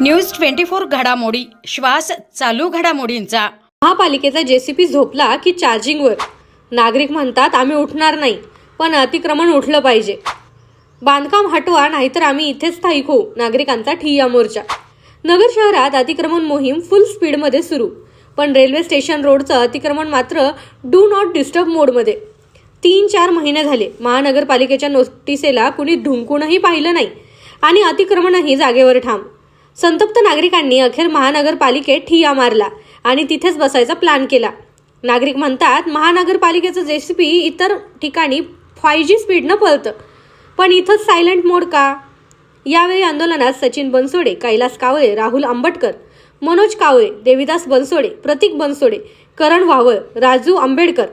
News twenty four घडामोडी. श्वास चालू घडामोडींचा. महापालिकेचा जेसीपी झोपला की चार्जिंगवर नागरिक म्हणतात आम्ही उठणार नाही पण अतिक्रमण उठलं पाहिजे. बांधकाम हटवा नाहीतर आम्ही इथेच स्थायिक होऊ नागरिकांचा ठिय्या मोर्चा. नगर शहरात अतिक्रमण मोहीम फुल स्पीडमध्ये सुरू. पण रेल्वे स्टेशन रोडचं अतिक्रमण मात्र डू नॉट डिस्टर्ब मोडमध्ये तीन चार महिने झाले. महानगरपालिकेच्या नोटिसेला कुणी ढुंकूनही पाहिलं नाही आणि अतिक्रमणही जागेवर ठाम. संतप्त नागरिकांनी अखेर महानगरपालिकेत ठिया मारला आणि तिथेच बसायचा प्लॅन केला. नागरिक म्हणतात महानगरपालिकेचं जेसीपी इतर ठिकाणी फाय जी स्पीडनं पळतं. पण इथंच सायलेंट मोड का? यावेळी आंदोलनात सचिन बनसोडे कैलास कावळे राहुल आंबटकर मनोज कावळे देविदास बनसोडे प्रतीक बनसोडे करण वावळ राजू आंबेडकर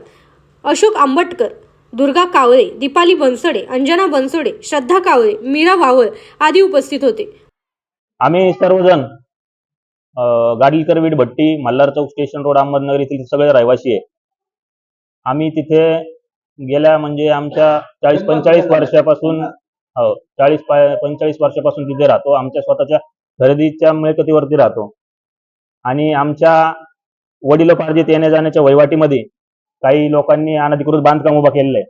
अशोक आंबटकर दुर्गा कावळे दीपाली बनसोडे अंजना बनसोडे श्रद्धा कावळे मीरा वावळ आदी उपस्थित होते. आम्ही सर्वजण गाडीलकर वीट भट्टी मल्हार चौक स्टेशन रोड अहमदनगर येथील सगळे रहिवासी आहे. आम्ही तिथे गेल्या म्हणजे आमच्या चाळीस पंचेचाळीस वर्षापासून हो चाळीस पंचेचाळीस वर्षापासून तिथे राहतो. आमच्या स्वतःच्या खरेदीच्या मिळकतीवरती राहतो. आणि आमच्या वडिलोपार्जित येण्या जाण्याच्या वहिवाटीमध्ये काही लोकांनी अनधिकृत बांधकाम उभं केलेलं आहे.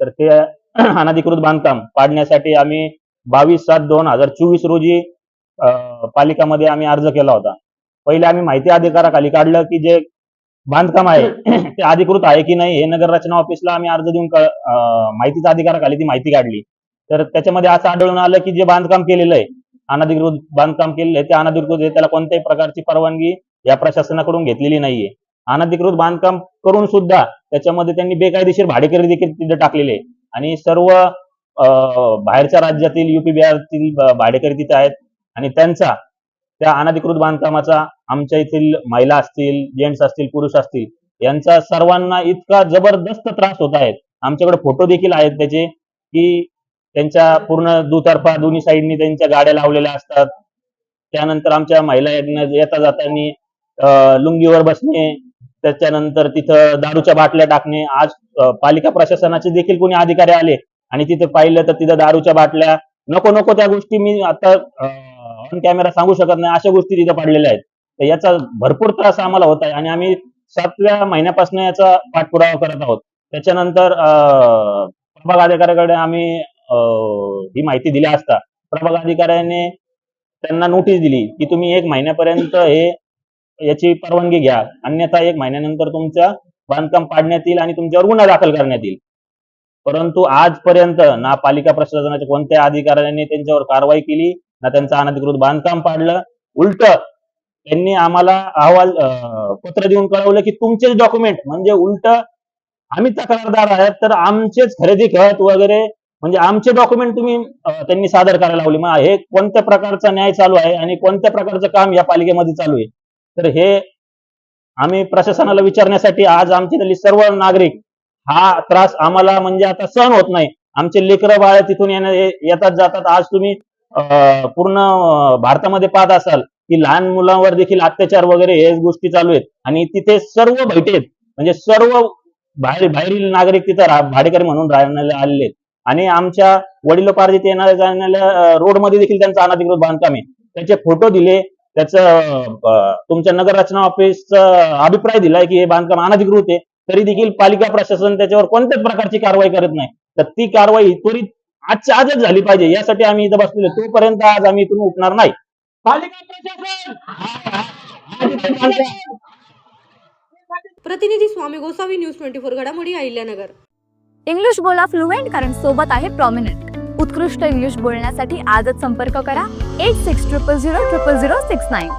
तर ते अनधिकृत बांधकाम पाडण्यासाठी आम्ही बावीस सात दोन हजार चोवीस रोजी पालिकामध्ये आम्ही अर्ज केला होता. पहिले आम्ही माहिती अधिकाराखाली काढलं की जे बांधकाम आहे ते अधिकृत आहे की नाही हे नगर रचना ऑफिसला आम्ही अर्ज देऊन माहितीचा अधिकाराखाली ती माहिती काढली. तर त्याच्यामध्ये असं आढळून आलं की जे बांधकाम केलेलं आहे अनधिकृत बांधकाम केलेलं आहे ते अनधिकृत त्याला कोणत्याही प्रकारची परवानगी या प्रशासनाकडून घेतलेली नाहीये. अनधिकृत बांधकाम करून सुद्धा त्याच्यामध्ये त्यांनी बेकायदेशीर भाडेकरी देखील तिथे टाकलेले आणि सर्व बाहेरच्या राज्यातील युपी बिहारतील भाडेकरी तिथे आहेत. आणि त्यांचा त्या अनधिकृत बांधकामाचा आमच्या येथील महिला असतील जेंट्स असतील पुरुष असतील यांचा सर्वांना इतका जबरदस्त त्रास होत आहे. आमच्याकडे फोटो देखील आहेत त्याचे की त्यांच्या पूर्ण दुतर्फा दोन्ही साईडनी त्यांच्या गाड्या लावलेल्या असतात. त्यानंतर आमच्या महिला येता जातानी लुंगीवर बसणे त्याच्यानंतर तिथं दारूच्या बाटल्या टाकणे. आज पालिका प्रशासनाचे देखील कोणी अधिकारी आले आणि तिथे पाहिलं तर तिथं दारूच्या बाटल्या. नको नको त्या गोष्टी मी आता ऑन कॅमेरा सांगू शकत नाही. अशा गोष्टी तिथे पडलेल्या आहेत. तर याचा भरपूर त्रास आम्हाला होत आहे आणि आम्ही सातव्या महिन्यापासून याचा पाठपुरावा करत आहोत. त्याच्यानंतर प्रभाग अधिकाऱ्याकडे आम्ही ही माहिती दिली असता. प्रभाग अधिकाऱ्याने त्यांना नोटीस दिली की तुम्ही एक महिन्यापर्यंत हे याची परवानगी घ्या. अन्यथा एक महिन्यानंतर तुमच्या बांधकाम पाडण्यात येईल आणि तुमच्यावर गुन्हा दाखल करण्यात येईल. परंतु आजपर्यंत ना पालिका प्रशासनाच्या कोणत्या अधिकाऱ्याने त्यांच्यावर कारवाई केली ना त्यांचं अनधिकृत बांधकाम पाडलं. उलट त्यांनी आम्हाला अहवाल पत्र देऊन कळवलं की तुमचेच डॉक्युमेंट म्हणजे उलट आम्ही तक्रारदार आहेत तर आमचेच खरेदी खत वगैरे म्हणजे आमचे डॉक्युमेंट तुम्ही त्यांनी सादर करायला लावले. मग हे कोणत्या प्रकारचा न्याय चालू आहे आणि कोणत्या प्रकारचं काम या पालिकेमध्ये चालू आहे? तर हे आम्ही प्रशासनाला विचारण्यासाठी आज आमच्यातली सर्व नागरिक हा त्रास आम्हाला म्हणजे आता सहन होत नाही. आमचे लेकरं बाळ तिथून येतात जातात. आज तुम्ही पूर्ण भारतामध्ये पाहत असाल की लहान मुलांवर देखील अत्याचार वगैरे हे गोष्टी चालू आहेत. आणि तिथे सर्व भेटेत म्हणजे सर्व बाहेर बाहेरील नागरिक तिथे भाडेकरी म्हणून राहण्याला आलेले आहेत. आणि आमच्या वडिलोपार्जित येणाऱ्या जाणाऱ्या रोडमध्ये देखील त्यांचं अनधिकृत बांधकाम आहे. त्याचे फोटो दिले त्याचं तुमच्या नगर रचना ऑफिसचा अभिप्राय दिलाय की हे बांधकाम अनधिकृत आहे. तरी देखील पालिका प्रशासन त्याच्यावर कोणत्याच प्रकारची कारवाई करत नाही. तर ती कारवाई त्वरित आजच्या आजच झाली पाहिजे. यासाठी आम्ही इथं बसलेलो. तोपर्यंत आज आम्ही इथून उठणार नाही. प्रतिनिधी Swami Gosavi news twenty four घडामोडी अहिल्यानगर. इंग्लिश बोला फ्लुएंट कारण सोबत आहे प्रॉमिनंट उत्कृष्ट इंग्लिश बोलण्यासाठी आजच संपर्क करा. eight six triple zero triple zero six nine.